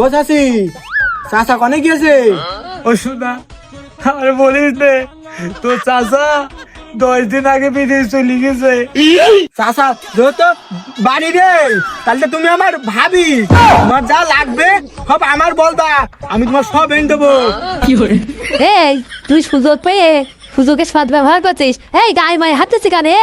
ও চাষি চাষা কনে গিয়েছে ও শোনা আর বলিস নে তোর চাচা দশ দিন আগে বিদেশ চলে গেছে। চাষা যেহেতু বাড়ি রে তাহলে তুমি আমার ভাবি। তোমার যা লাগবে সব আমার বলবা আমি তোমার সব এনে দেবো। এই তুই সুযোগ পেয়ে সুযোগের সদ ব্যবহার করছিস। এই গায়ে মায়ে হাঁটতেছি কানে।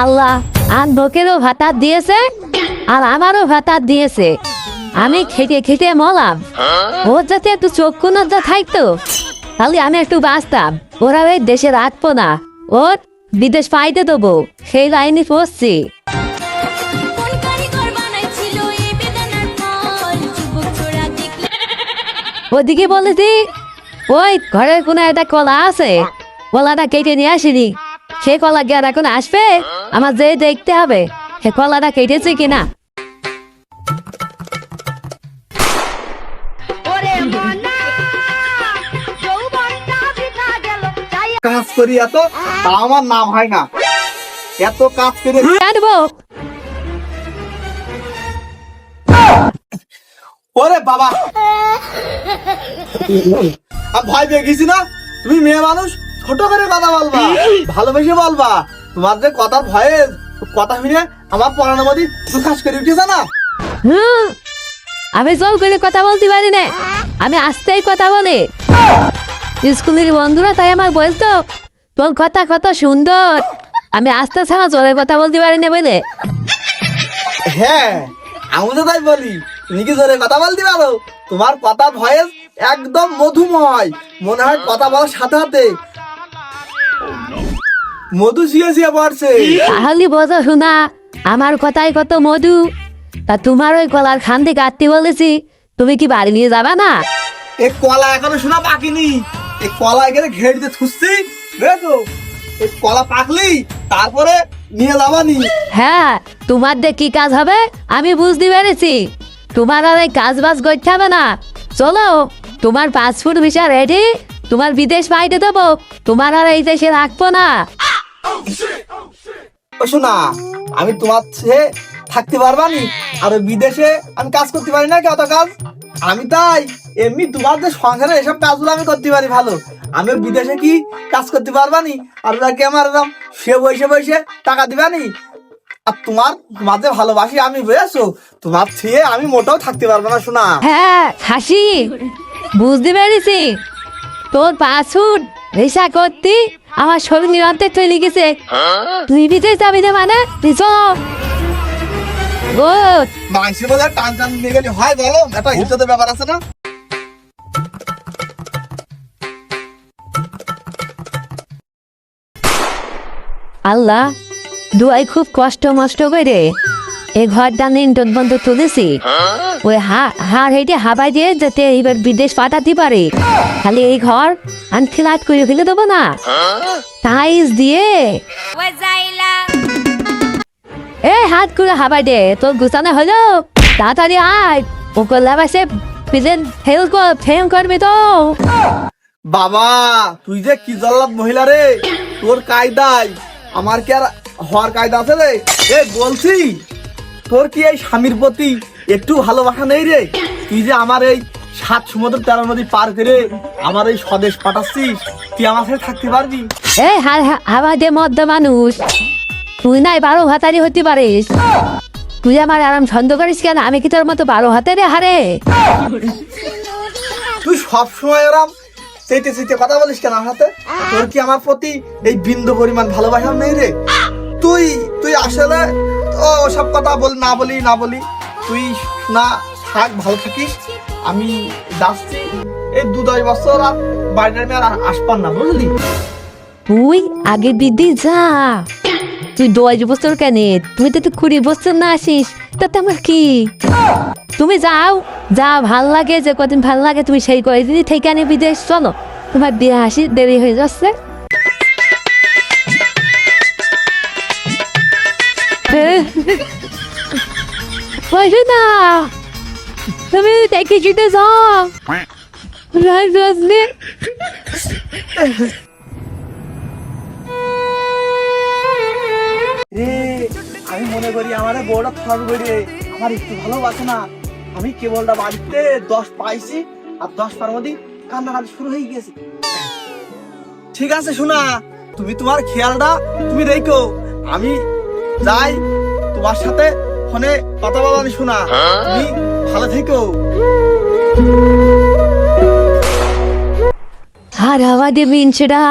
আল্লাহ আর লোকেরও ভাতা দিয়েছে আর আমারও ভাতা দিয়েছে। আমি খেটে খেটে মলাম ওর যাতে একটু চক্ষু নজর থাকতো, তাহলে আমি একটু বাঁচতাম। ওরা ওই দেশে রাখব না। ওর বিদেশ পাইতে দেবো। সেই লাইনে পড়ছি। ওদিকে বলেছি, ওই ঘরের কোনো একটা কলা আছে। কলাটা কেটে নিয়ে আসিনি। সে কলা গিয়ে এখন আসবে? আমার যে দেখতে হবে সে কলাটা কেটেছে কিনা? কাজ করি এত তা আমার নাম হয় না। এত কাজ করে জানব ওরে বাবা। ভয় পেয়ে গেছি না? তুমি মেয়ে মানুষ? ছোট করে কথা বলবা। ভালোবেসে বলবা। তোমার যে কথার ভয়ে কথা শুনে আমার পড়ানোর মধ্যে প্রকাশ করে উঠেছে না? হুম। আমি জোর করে কথা বলতে পারি না। আমি আস্তেই কথা বলি। স্কুলের বন্ধুরা তাই আমার বলতো তোর কথা কত সুন্দর। আমি আস্তে ছাড়া জোরে কথা বলতে পারি না বলে। হ্যাঁ আমি তো তাই বলি। তুমি কি জোরে কথা বলতে পারো? তোমার কথা ভয়েস একদম মধুময়। মনে হয় কথা বলার সাথে সাথে মধু তাহলে বোঝো শোনা আমার কথাই কত মধু? তা তোমার ওই গলার খান থেকে কাটতে বলেছি তুমি কি বাড়ি নিয়ে যাবে না? এ কলা এখনও শোনা পাকিনি। এই কলা এখানে ঘেড়ে দিতে থুসছি বুঝেছ? এই কলা পাকলি তারপরে নিয়ে যাবানি। হ্যাঁ তোমার দিয়ে কি কাজ হবে? আমি বুঝতে পেরেছি। তোমার আর এই কাজ বাজ করতে হবে না। চলো তোমার পাসপোর্ট ভিসা রেডি তোমার বিদেশ পাইতে দেবো তোমার আর এই দেশে রাখব না। শোনা, আমি তোমার চেয়ে থাকতে পারবানি, আর বিদেশে আমি কাজ করতে পারি না কি অত কাজ? আমি তাই এমনি তোমার যে সংসারে এসব কাজগুলো আমি করতে পারি ভালো। আমি বিদেশে কি কাজ করতে পারবানি? আর ওরা আমার এরকম সে বসে বসে টাকা দিবানি? আর তোমার যে ভালোবাসি আমি বুঝেছ? তোমার ছেয়ে আমি মোটেও থাকতে পারব না, শোনা। হ্যাঁ হাসি। বুঝতে পেরেছি। তোর পাসপোর্ট ভিসা করতে আমার শরীর নিরন্তে চলে গেছে তুই যাবি না মানে? তুই চল। মাংসের মধ্যে টান টান নিয়ে গেলে। হয় বলো একটা ইজ্জতের ব্যাপার আছে না? আল্লাহ দুয়াই খুব কষ্ট মষ্ট করে। এই ঘরটা নিন্টন বন্ধ তুলেছি। ওই হা- হার হেঁটে হাবাই দিয়ে যাতে এইবার বিদেশ পাঠাতে পারে। খালি এই ঘর আমি ফিলাট করে ফেলে দেবো না। টাইস দিয়ে। এ হাত করে হাবাই দে তোর গুছানো হলো? তাড়াতাড়ি আয়। ও করলে সে প্রেজেন্ট ফেল কর ফেম করবে তো। বাবা তুই যে কি জল্লাদ মহিলা রে? তোর কায়দায় আমার কি আর হওয়ার কায়দা আছে রে? এ বলছি। তোর কি এই স্বামীর প্রতি একটু ভালোবাসা নেই রে? তুই যে আমার এই সাত সমুদ্র তেরো নদী পার করে আমার এই স্বদেশ পাঠাচ্ছিস তুই আমার সাথে থাকতে পারবি? এ হাওয়া দে মদ্য মানুষ। তুই নাই বারো হাতারি হতে পারিস। তুই আমার আরাম ছন্দ করিস কেন? আমি কি তোর মতো বারো হাতে রে হারে? তুই সব সময় এরম চেটে চেটে কথা বলিস কেন আমার সাথে? তোর কি আমার প্রতি এই বিন্দু পরিমাণ ভালোবাসা নেই রে? তুই তুই আসলে ও, সব কথা বল না বলি না বলি। তুই না থাক, ভালো থাকিস। আমি যাচ্ছি। এই দু দশ বছর আর বাড়িটা আমি আর আসপান না, বুঝলি? তুই আগে দিদি যা। তুই দশ বছর কেন? তুই তো কুড়ি বছর না আসিস। তাতে আমার কি? তুমি যাও। যা ভালো লাগে, যে কদিন ভালো লাগে, তুমি সেই কয়দিনই থেকে আনে বিদেশ। চলো। তোমার বিয়ে আসি, দেরি হয়ে যাচ্ছে। তুমি দেখে যেতে যাও আমি মনে করি আমার বউটা থাকবে রে। আমার একটু ভালোবাসে না। আমি কেবলটা বাড়িতে দশ পাইছি আর দশ পার মধ্যে কান্নাকাটি শুরু হয়ে গেছে ঠিক আছে শোনা তুমি তোমার খেয়ালটা তুমি রেখো। আমি যাই তোমার সাথে ফোনে কথা বলানি শোনা। তুমি ভালো থেকো। আর মিনছেটা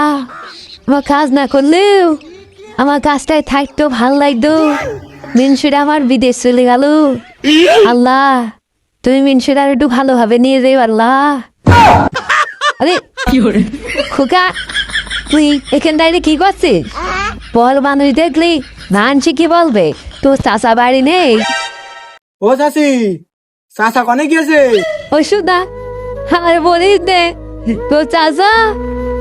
আমার কাজ না করলেও আমার কাজটায় থাকতো ভালো লাগতো। মিনছেটা আমার বিদেশ চলে গেল। আল্লাহ তুমি মিনছেটা একটু ভালোভাবে নিয়ে যাই আল্লাহ। আরে খোকা তুই এখানটায় কি করছিস? বল মানুষ দেখলি মানছি কি বলবে? তোর চাষা বাড়ি নেই? ও চাষি চাষা কনে গিয়েছে? ওই সুদা আর বলিস নে তোর চাষা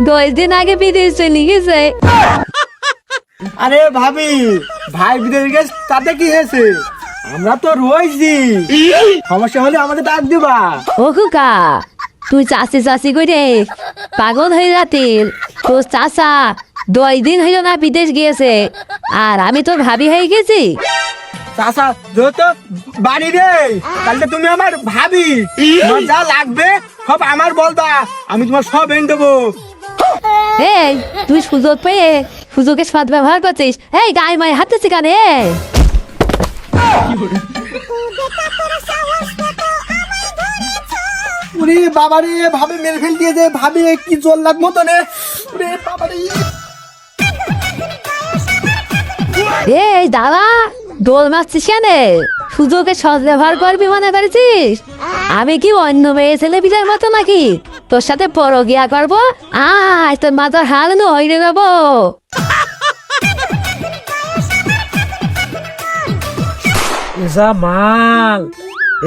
দশ দিন আগে বিদেশ চলে গেছে। আরে ভাবি ভাই বিদেশ গেছে তাতে কি হয়েছে? আমরা তো রয়েছি। সমস্যা হলে আমাকে ডাক দিবা। ও কুকা তুই চাষি চাষি করে পাগল হয়ে যাতিল তোর চাষা দশ দিন হইল না বিদেশ গিয়েছে। আর আমি তোর ভাবি হয়ে গেছি। চাষা যেহেতু বাড়ি রে তাহলে তুমি আমার ভাবি। তোমার যা লাগবে সব আমার বলবা। আমি তোমার সব এনে দেবো। এই তুই সুযোগ পেয়ে সুযোগের সদ ব্যবহার করছিস। এই গায়ে মায়ে হাঁটতেছি কানে? উরে বাবারে ভাবে মেরে ফেল দিয়েছে ভাবে কি জল্লাদ মতনে উরে বাবারে। এই দাদা দোল মারছিস কেন সুযোগের সদ ব্যবহার করবি মনে করেছিস? আমি কি অন্য মেয়ে ছেলে বিজার মতো নাকি? তোর সাথে পরগিয়া করব? আয় তোর মাথার হাল নু হইরে যাব এসা মাল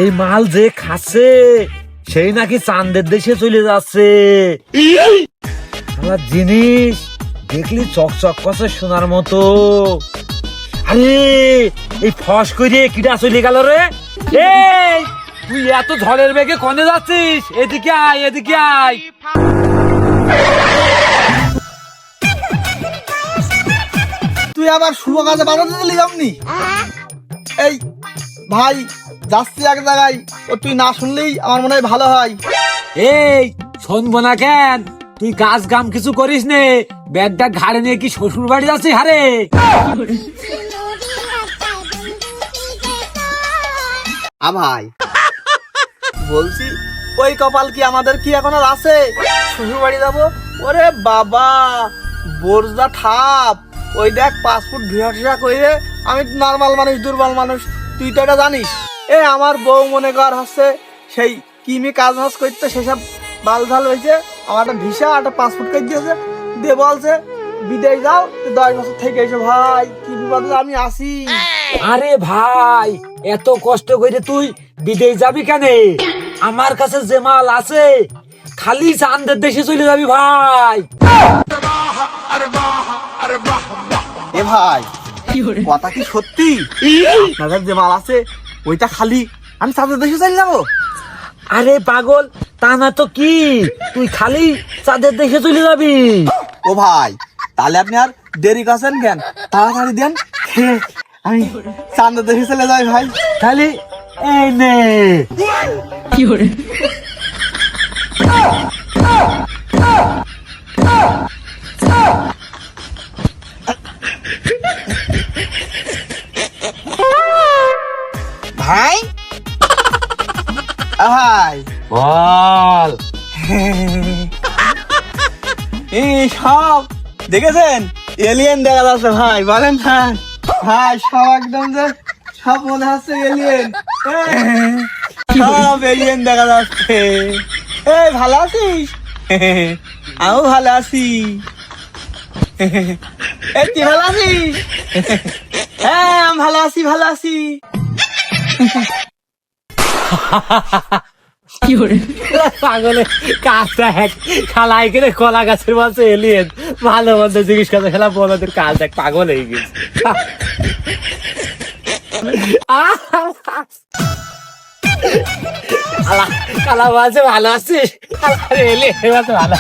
এই মাল যে খাচ্ছে সেই নাকি চান্দের দেশে চলে যাচ্ছে। আমার জিনিস দেখলি চকচক করছে শোনার মতো। আরে এই ফস করে কিটা চলে গেল রে? এই তুই এত ঝড়ের বেগে কনে যাচ্ছিস? এদিকে আয় এদিকে আয়। তুই আবার শুভ কাজে বাধা দিলি যামনি এই ভাই যাচ্ছি এক জায়গায়। ও তুই না শুনলেই আমার মনে হয় ভালো হয়। এই শুনব না কেন? তুই কাজ কাম কিছু করিস নে? ব্যাগটা ঘাড়ে নিয়ে কি শ্বশুর বাড়ি যাচ্ছিস? হারে আ ভাই। বলছি, ওই কপাল কি আমাদের কি এখন আর আছে? শ্বশুর বাড়ি যাব? ওরে বাবা, বোরজা ঠাপ ওই দেখ পাসপোর্ট টিসা করে আমি নর্মাল মানুষ, দুর্বল মানুষ। তুই তো এটা জানিস? এ, আমার বউ মনে কর হচ্ছে, সেই কিমি কাজ বাজ করতে সেসব বাল ঝাল হয়েছে। আমার একটা ভিসা, একটা পাসপোর্ট করে দিয়েছে দিয়ে বলছে বিদেশ যাও, দশ বছর থেকে এসে ভাই। কি বিপদে আমি আসি আরে ভাই এত কষ্ট করে তুই বিদেশ যাবি কেন? আমার কাছে যে মাল আছে খালি চান্দের দেশে চলে যাবি ভাই। এ ভাই কথা কি সত্যি? আপনাদের যে মাল আছে ওইটা খালি আমি চাঁদের দেশে চলে যাব? আরে পাগল তা না তো কি? তুই খালি চাঁদের দেশে চলে যাবি। ও ভাই তাহলে আপনি আর দেরি করছেন কেন? তাড়াতাড়ি দেন আমি চাঁদের দেশে চলে যাই ভাই। খালি এই নে। ভাই? আ ভাই। বল। এই সব দেখেছেন? এলিয়েন দেখা যাচ্ছে ভাই বলেন ভাই ভাই, সব একদম যে সব মনে হচ্ছে এলিয়েন সব এলিয়েন দেখা যাচ্ছে। এই, ভালো আছিস? আমিও ভালো আছি। এই, তুই ভালো আছিস? হ্যাঁ আমি ভালো আছি ভালো আছি। পাগলে কাজটা হ্যাক। খালাই করে কলা গাছের মাঝে এলিয়েন ভালো মন্দ জিজ্ঞেস করতে খেলা বলাদের কাজ দেখ, পাগল হয়ে গেছে। কালা মাঝে ভালো আছিস? আরে এলে এবার তো ভালো।